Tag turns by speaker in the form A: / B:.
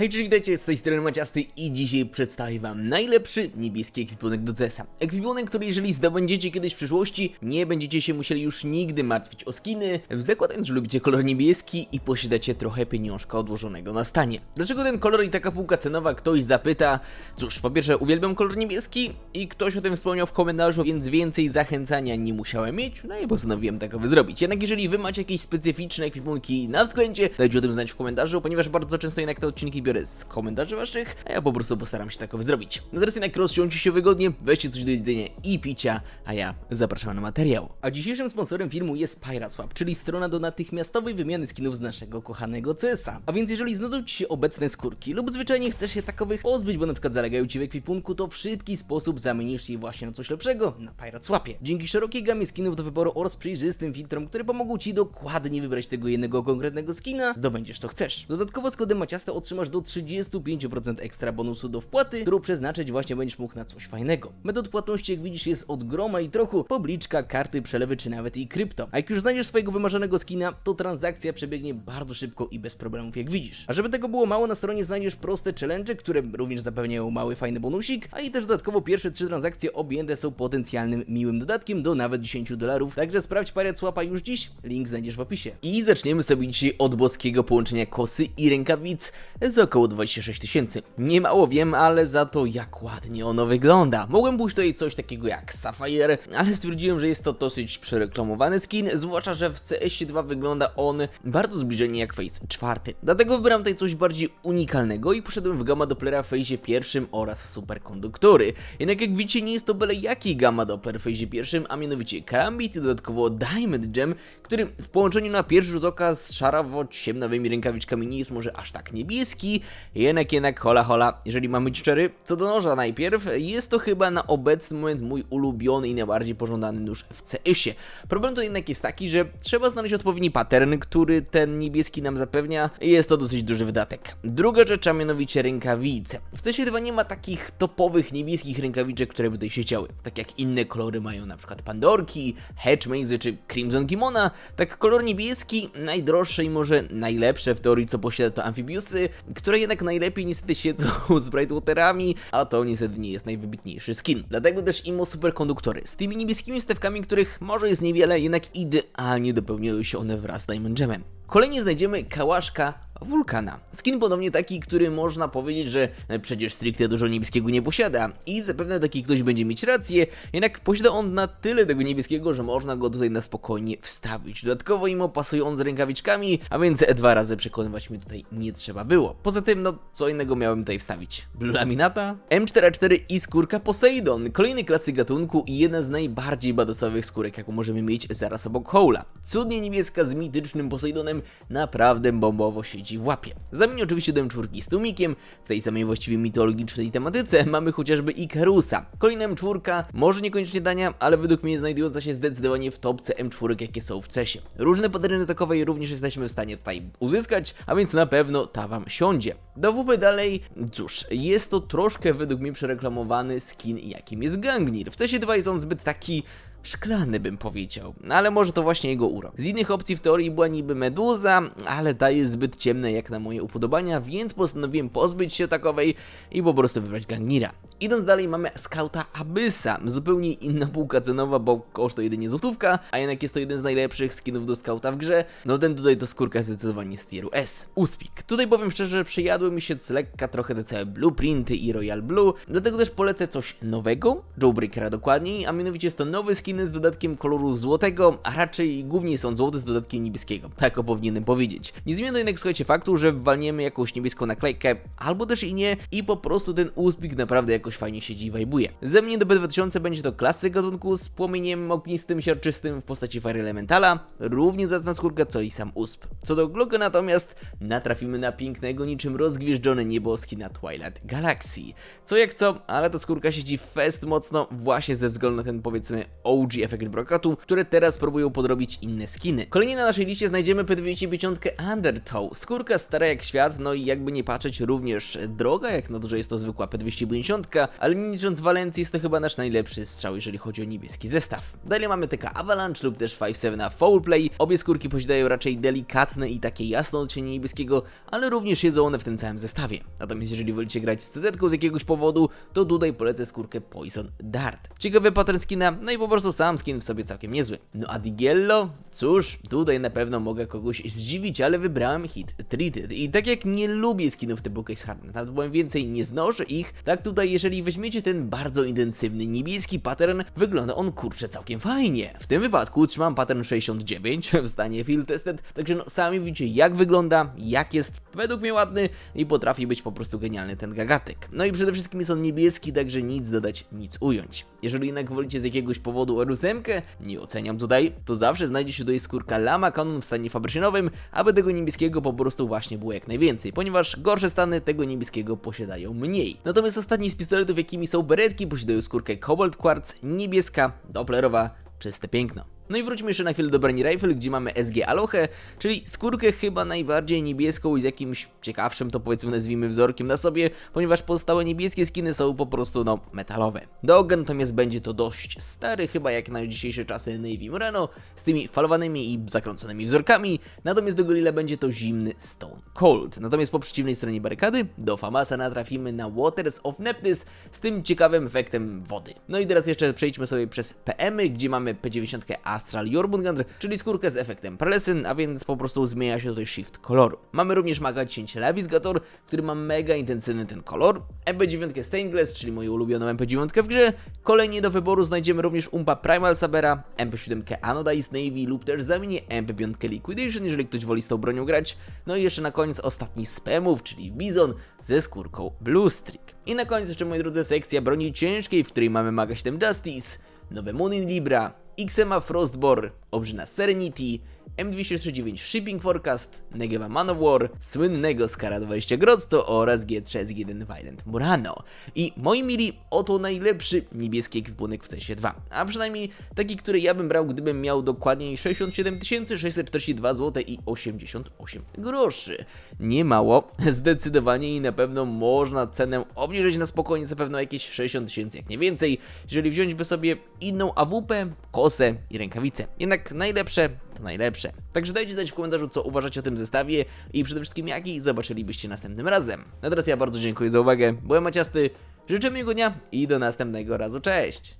A: Hej, cześć, witajcie, z tej strony Maciasty i dzisiaj przedstawię wam najlepszy niebieski ekwipunek do CS-a. Ekwipunek, który jeżeli zdobędziecie kiedyś w przyszłości, nie będziecie się musieli już nigdy martwić o skiny, zakładając, że lubicie kolor niebieski i posiadacie trochę pieniążka odłożonego na stanie. Dlaczego ten kolor i taka półka cenowa? Ktoś zapyta. Cóż, po pierwsze uwielbiam kolor niebieski i ktoś o tym wspomniał w komentarzu, więc więcej zachęcania nie musiałem mieć, no i postanowiłem takowy zrobić. Jednak jeżeli wy macie jakieś specyficzne ekwipunki na względzie, dajcie o tym znać w komentarzu, ponieważ bardzo często jednak te odcinki z komentarzy waszych, a ja po prostu postaram się takowy zrobić. No teraz jednak rozsiądźcie się wygodnie, weźcie coś do jedzenia i picia, a ja zapraszam na materiał. A dzisiejszym sponsorem filmu jest PirateSwap, czyli strona do natychmiastowej wymiany skinów z naszego kochanego CS-a. A więc jeżeli znudzą ci się obecne skórki lub zwyczajnie chcesz się takowych pozbyć, bo na przykład zalegają ci w ekwipunku, to w szybki sposób zamienisz je właśnie na coś lepszego na PirateSwapie. Dzięki szerokiej gamie skinów do wyboru oraz przejrzystym filtrom, które pomogą ci dokładnie wybrać tego jednego konkretnego skina, zdobędziesz to chcesz. Dodatkowo z kodem Maciasta otrzymasz do 35% ekstra bonusu do wpłaty, którą przeznaczyć właśnie będziesz mógł na coś fajnego. Metod płatności jak widzisz jest od groma i trochu, pobliczka, karty, przelewy czy nawet i krypto. A jak już znajdziesz swojego wymarzonego skina, to transakcja przebiegnie bardzo szybko i bez problemów jak widzisz. A żeby tego było mało, na stronie znajdziesz proste challenge, które również zapewniają mały fajny bonusik, a i też dodatkowo pierwsze trzy transakcje objęte są potencjalnym miłym dodatkiem do nawet 10 dolarów, także sprawdź parę słapa już dziś, link znajdziesz w opisie. I zaczniemy sobie dzisiaj od boskiego połączenia kosy i rękawic z około 26 tysięcy. Nie mało wiem, ale za to jak ładnie ono wygląda. Mogłem pójść tutaj coś takiego jak Sapphire, ale stwierdziłem, że jest to dosyć przereklamowany skin, zwłaszcza, że w CS2 wygląda on bardzo zbliżenie jak Phase 4. Dlatego wybrałem tutaj coś bardziej unikalnego i poszedłem w Gamma Dopplera w Phase pierwszym oraz Superkonduktory. Jednak jak widzicie, nie jest to byle jaki Gamma Doppler w Phase pierwszym, a mianowicie Karambit i dodatkowo Diamond Gem, który w połączeniu na pierwszy rzut oka z szarawo-ciemnawymi rękawiczkami nie jest może aż tak niebieski, jednak jednak hola hola, jeżeli mam być szczery, co do noża najpierw, jest to chyba na obecny moment mój ulubiony i najbardziej pożądany nóż w CS-ie. Problem to jednak jest taki, że trzeba znaleźć odpowiedni pattern, który ten niebieski nam zapewnia i jest to dosyć duży wydatek. Druga rzecz, a mianowicie rękawice. W CS 2 nie ma takich topowych niebieskich rękawiczek, które by tutaj się działy. Tak jak inne kolory mają na przykład Pandorki, Hedgemaze czy Crimson Kimona, tak kolor niebieski, najdroższe i może najlepsze w teorii co posiada to Amphibiusy, które jednak najlepiej niestety siedzą z Brightwaterami, a to niestety nie jest najwybitniejszy skin. Dlatego też IMO Superkonduktory z tymi niebieskimi stewkami, których może jest niewiele, jednak idealnie dopełniają się one wraz z Diamond Gemem. Kolejnie znajdziemy kałaszka Wulkana. Skin ponownie taki, który można powiedzieć, że przecież stricte dużo niebieskiego nie posiada i zapewne taki ktoś będzie mieć rację, jednak posiada on na tyle tego niebieskiego, że można go tutaj na spokojnie wstawić. Dodatkowo im pasuje on z rękawiczkami, a więc dwa razy przekonywać mnie tutaj nie trzeba było. Poza tym, no co innego miałem tutaj wstawić? Blue Laminata? M44 i skórka Poseidon, kolejny klasyk gatunku i jedna z najbardziej badasowych skórek, jaką możemy mieć zaraz obok Howla. Cudnie niebieska z mitycznym Poseidonem naprawdę bombowo siedzi w łapie. Zamień oczywiście do M4 z tłumikiem, w tej samej właściwie mitologicznej tematyce mamy chociażby Ikarusa. Kolejna M4, może niekoniecznie dania, ale według mnie znajdująca się zdecydowanie w topce M4, jakie są w CESie. Różne pateryny takowej również jesteśmy w stanie tutaj uzyskać, a więc na pewno ta wam siądzie. Do WP dalej, cóż, jest to troszkę według mnie przereklamowany skin, jakim jest Gangnir. W CESie 2 jest on zbyt taki szklany bym powiedział, ale może to właśnie jego urok. Z innych opcji w teorii była niby meduza, ale ta jest zbyt ciemna jak na moje upodobania, więc postanowiłem pozbyć się takowej i po prostu wybrać Gangnira. Idąc dalej mamy Scouta Abyssa, zupełnie inna półka cenowa, bo kosztuje jedynie złotówka, a jednak jest to jeden z najlepszych skinów do Scouta w grze, no ten tutaj to skórka zdecydowanie z tieru S. Uspik. Tutaj powiem szczerze, że przyjadły mi się z lekka trochę te całe blueprinty i Royal Blue, dlatego też polecę coś nowego, Jawbreakera dokładniej, a mianowicie jest to nowy skin skiny z dodatkiem koloru złotego, a raczej głównie są złote z dodatkiem niebieskiego. Tak o powinienem powiedzieć. Nie zmienia jednak słuchajcie faktu, że walniemy jakąś niebieską naklejkę, albo też i nie, i po prostu ten uspik naprawdę jakoś fajnie siedzi i wajbuje. Ze mnie do B2000 będzie to klasyk gatunku z płomieniem ognistym, siarczystym w postaci Fire Elementala, równie zacna skórka co i sam usp. Co do Glocka natomiast natrafimy na pięknego niczym rozgwieżdżone nieboski na Twilight Galaxy. Co jak co, ale ta skórka siedzi fest mocno właśnie ze względu na ten powiedzmy OG OG efekt brokatu, które teraz próbują podrobić inne skiny. Kolejnie na naszej liście znajdziemy P250 Undertow, skórka stara jak świat, no i jakby nie patrzeć również droga, jak na że jest to zwykła P250, ale nie licząc Walencji jest to chyba nasz najlepszy strzał, jeżeli chodzi o niebieski zestaw. Dalej mamy TK Avalanche lub też 5.7 Foul Play, obie skórki posiadają raczej delikatne i takie jasne odcienie niebieskiego, ale również jedzą one w tym całym zestawie. Natomiast jeżeli wolicie grać z CZ z jakiegoś powodu, to tutaj polecę skórkę Poison Dart. Ciekawy pattern skina, no i po prostu sam skin w sobie całkiem niezły. No a Digiello? Cóż, tutaj na pewno mogę kogoś zdziwić, ale wybrałem hit Treated. I tak jak nie lubię skinów typu Case Harden, nawet powiem więcej, nie znoszę ich, tak tutaj jeżeli weźmiecie ten bardzo intensywny niebieski pattern, wygląda on kurczę całkiem fajnie. W tym wypadku trzymam pattern 69 w stanie field tested, także no sami widzicie jak wygląda, jak jest według mnie ładny i potrafi być po prostu genialny ten gagatek. No i przede wszystkim jest on niebieski, także nic dodać, nic ująć. Jeżeli jednak wolicie z jakiegoś powodu R8, nie oceniam tutaj, to zawsze znajdzie się tutaj skórka Lama Canon w stanie fabrycznowym, aby tego niebieskiego po prostu właśnie było jak najwięcej, ponieważ gorsze stany tego niebieskiego posiadają mniej. Natomiast ostatni z pistoletów, jakimi są beretki, posiadają skórkę Cobalt Quartz, niebieska, dopplerowa, czyste piękno. No i wróćmy jeszcze na chwilę do Brani Rifle, gdzie mamy SG Alohe, czyli skórkę chyba najbardziej niebieską i z jakimś ciekawszym, to powiedzmy nazwijmy wzorkiem na sobie, ponieważ pozostałe niebieskie skiny są po prostu, no, metalowe. Do oga natomiast będzie to dość stary, chyba jak na dzisiejsze czasy Navy Moreno, z tymi falowanymi i zakręconymi wzorkami, natomiast do Gorilla będzie to zimny Stone Cold. Natomiast po przeciwnej stronie barykady, do Famasa natrafimy na Waters of Neptys z tym ciekawym efektem wody. No i teraz jeszcze przejdźmy sobie przez PM-y, gdzie mamy P90 Astral Jormungandr, czyli skórkę z efektem pralesyn, a więc po prostu zmienia się tutaj shift koloru. Mamy również Maga 10 Lavisgator, który ma mega intensywny ten kolor, MP9 Stainless, czyli moją ulubioną MP9 w grze. Kolejnie do wyboru znajdziemy również Umpa Primal Sabera, MP7 Anodized Navy lub też zamienię MP5 Liquidation, jeżeli ktoś woli z tą bronią grać. No i jeszcze na koniec ostatni z PMów, czyli Bizon ze skórką Blue Streak. I na koniec jeszcze, moi drodzy, sekcja broni ciężkiej, w której mamy Maga 7 Justice, nowe Moon in Libra, XMA Frostbore, obrzyna Serenity, M239 Shipping Forecast, Negewa Man of War, słynnego Skara 20 Grotto oraz G3 S1 Violent Murano. I moi mili, oto najlepszy niebieski ekwipunek w CS2. A przynajmniej taki, który ja bym brał, gdybym miał dokładniej 67 642 zł i 88 groszy. Nie mało, zdecydowanie i na pewno można cenę obniżyć na spokojnie, zapewne jakieś 60 tysięcy, jak nie więcej, jeżeli wziąć by sobie inną AWP, kosę i rękawice. Jednak najlepsze to najlepsze. Także dajcie znać w komentarzu, co uważacie o tym zestawie i przede wszystkim jaki zobaczylibyście następnym razem. A teraz ja bardzo dziękuję za uwagę, byłem Maciasty, życzę miłego dnia i do następnego razu, cześć!